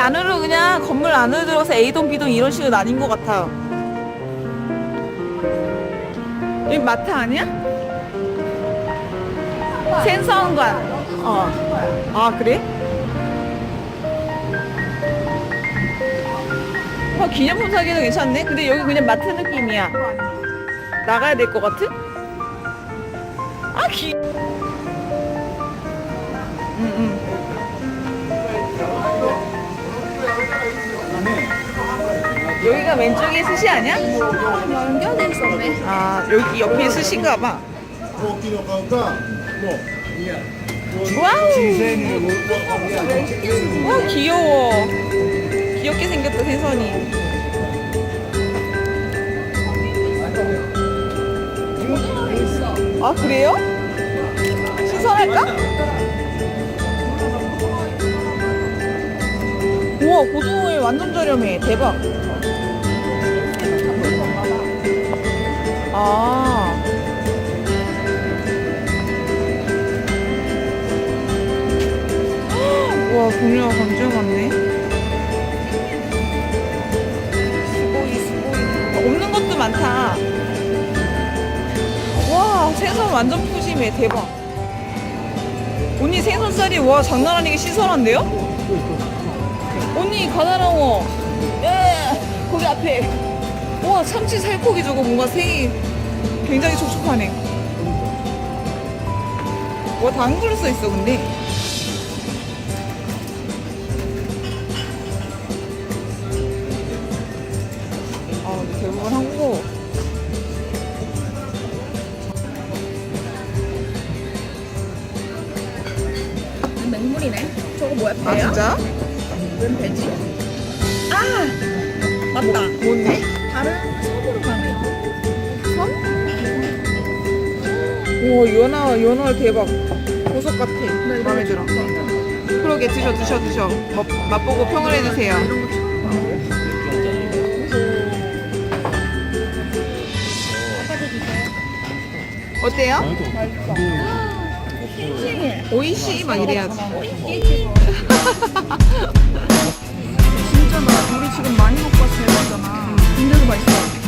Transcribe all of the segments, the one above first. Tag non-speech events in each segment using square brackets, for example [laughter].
안으로 그냥 건물 안으로 들어서 A동, B동 이런 식으로 나뉜 것 같아요. 여기 마트 아니야? 생성관. 어. 아, 그래? 어, 기념품 사기도 괜찮네? 근데 여기 그냥 마트 느낌이야. 나가야 될 것 같은? 아, 기. 응, 응. 여기가 왼쪽에 스시 아니야? 아 여기 옆에 스시인가 봐. 와우. 와 귀여워. 귀엽게 생겼다 세선이. 아 그래요? 신선할까? 우와 고등어회 완전 저렴해 대박. 아. 와, 종류가 완전 많네. 스고이, 스고이. 없는 것도 많다. 와, 생선 완전 푸짐해. 대박. 언니 생선살이 와 장난 아니게 신선한데요? 언니 가나랑어. 예, 거기 앞에. 와 참치 살코기 저거 뭔가 생이 굉장히 촉촉하네. 와다 한글로 써 있어 근데. 아 대부분 한국어. 맹물이네. 저거 뭐야? 아 배야? 진짜? 웬 배지? 아 맞다. 뭔데? 다른 섬으로 가네. 우와 연어 연어 대박. 보석 같아. 마음에 들어. 그러게 드셔 드셔 드셔. 맛, 맛보고 평을 해주세요. 어때요? 오이시? 막 이래야지 [laughs] 진짜 나 우리 지금 많이 먹고 와서 대박이잖아. 근데도 맛있어. 어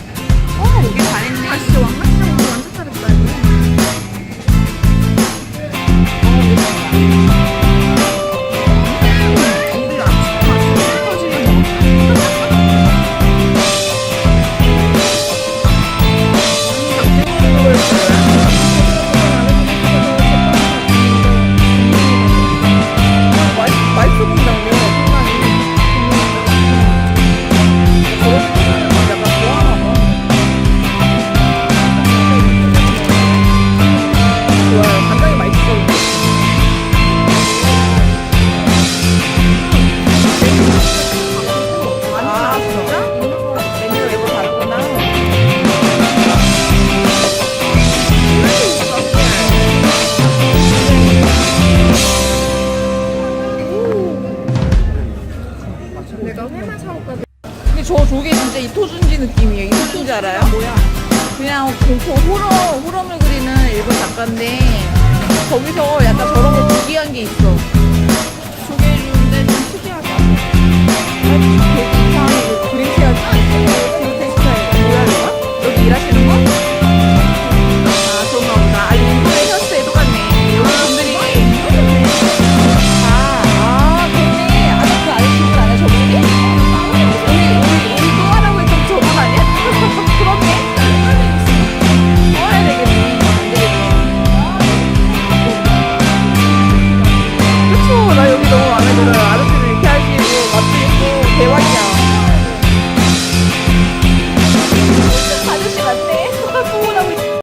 이토준지 느낌이에요. 이토준지 알아요? 뭐야? 그냥 공포 호러 호러물 그리는 일본 작가인데 거기서 약간 저런 거 기기한 게 있어.